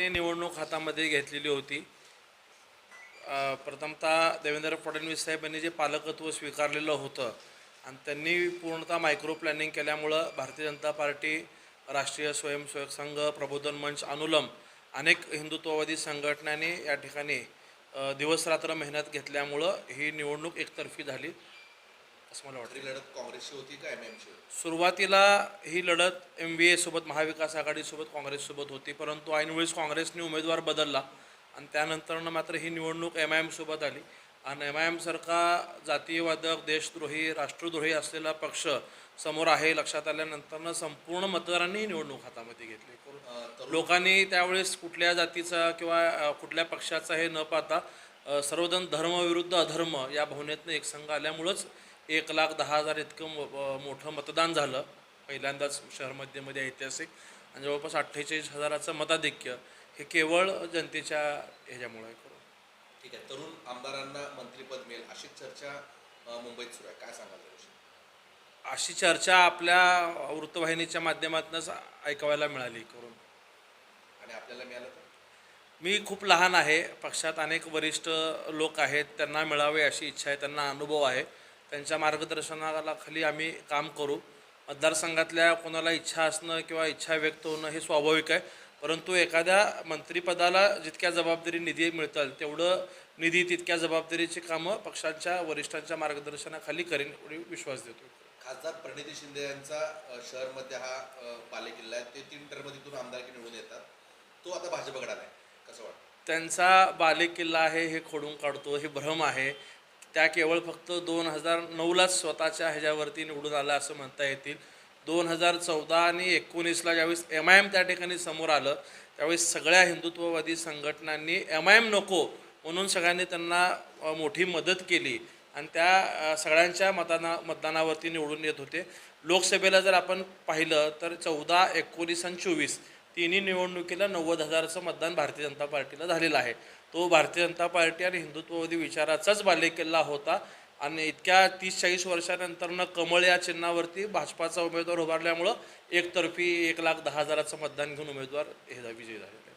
ने निवडणूक हातामध्ये घेतलेली होती. प्रथमतः देवेंद्र फडणवीस साहेबांनी जे पालकत्व स्वीकारलेलं होतं आणि त्यांनी पूर्णतः मायक्रो प्लॅनिंग केल्यामुळं भारतीय जनता पार्टी राष्ट्रीय स्वयंसेवक संघ प्रबोधन मंच अनुलम अनेक हिंदुत्ववादी संघटनांनी या ठिकाणी दिवसरात्र मेहनत घेतल्यामुळं ही निवडणूक एकतर्फी झाली. असं मला वाटतं. ही लढत काँग्रेसची होती का एम एमची होती सुरुवातीला ही लढत एम बी एसोबत महाविकास आघाडीसोबत काँग्रेससोबत होती. परंतु ऐनवेळेस काँग्रेसने उमेदवार बदलला आणि त्यानंतरनं मात्र ही निवडणूक एम आय एमसोबत आली. आणि एम आय एमसारखा जातीयवादक देशद्रोही राष्ट्रद्रोही असलेला पक्ष समोर आहे. लक्षात आल्यानंतरनं संपूर्ण मतदारांनी ही निवडणूक हातामध्ये घेतली. अं, तरुण लोकांनी त्यावेळेस कुठल्या जातीचा किंवा अ, कुठल्या पक्षाचा हे न पाहता सर्वजण धर्मविरुद्ध अधर्म या भावनेतनं एक संघ आल्यामुळंच एक लाख दहा हजार इतकं मोठं मतदान झालं. पहिल्यांदाच शहर मध्यमध्ये ऐतिहासिक. आणि जवळपास अठ्ठेचाळीस हजाराचं मताधिक्य हे केवळ जनतेच्या ह्याच्यामुळे. ठीक आहे. तरुण आमदारांना मंत्रीपद मिळेल अशी चर्चा मुंबईत सुरू आहे. काय सांगाल? अशी चर्चा आपल्या वृत्तवाहिनीच्या माध्यमातूनच ऐकायला मिळाली करून. आणि आपल्याला मिळालं मी खूप लहान आहे पक्षात अनेक वरिष्ठ लोक आहेत त्यांना मिळावे अशी इच्छा आहे त्यांना अनुभव आहे. त्यांच्या मार्गदर्शनाला खाली आम्ही काम करू. मतदारसंघातल्या कोणाला इच्छा असणं किंवा इच्छा व्यक्त होणं हे स्वाभाविक आहे. परंतु एखाद्या मंत्रिपदाला जितक्या जबाबदारी निधी मिळतात तेवढं निधी तितक्या जबाबदारीची कामं पक्षांच्या वरिष्ठांच्या मार्गदर्शनाखाली करेन एवढी विश्वास देतो खासदार प्रणिती शिंदे यांचा शहरमध्ये हा पालेकिल्ला आहे. ते तीन टर्म तिथून आमदारकी निवडून येतात. तो आता भाजपकडे आलाय. त्यांचा बालेकिल्ला आहे हे खोडून काढतो हे भ्रम आहे. त्या केवळ फक्त दोन हजार नऊलाच स्वतःच्या ह्याच्यावरती निवडून आलं असं म्हणता येतील. दोन हजार चौदा आणि एकोणीसला ज्यावेळेस एम आय एम त्या ठिकाणी समोर आलं त्यावेळेस सगळ्या हिंदुत्ववादी संघटनांनी एम आय एम नको म्हणून सगळ्यांनी त्यांना मोठी मदत केली आणि त्या सगळ्यांच्या मताना मतदानावरती निवडून येत होते. लोकसभेला जर आपण पाहिलं तर चौदा एकोणीस आणि चोवीस तिन्ही निवडणुकीला नव्वद हजाराचं मतदान भारतीय जनता पार्टीला झालेलं आहे. तो भारतीय जनता पार्टी आणि हिंदुत्ववादी विचाराचाच बालेकिल्ला होता आणि इतक्या तीस चाळीस वर्षानंतरनं कमळ या चिन्हावरती भाजपाचा उमेदवार उभारल्यामुळं एकतर्फी एक लाख दहा हजाराचं मतदान घेऊन उमेदवार हे विजयी झालेले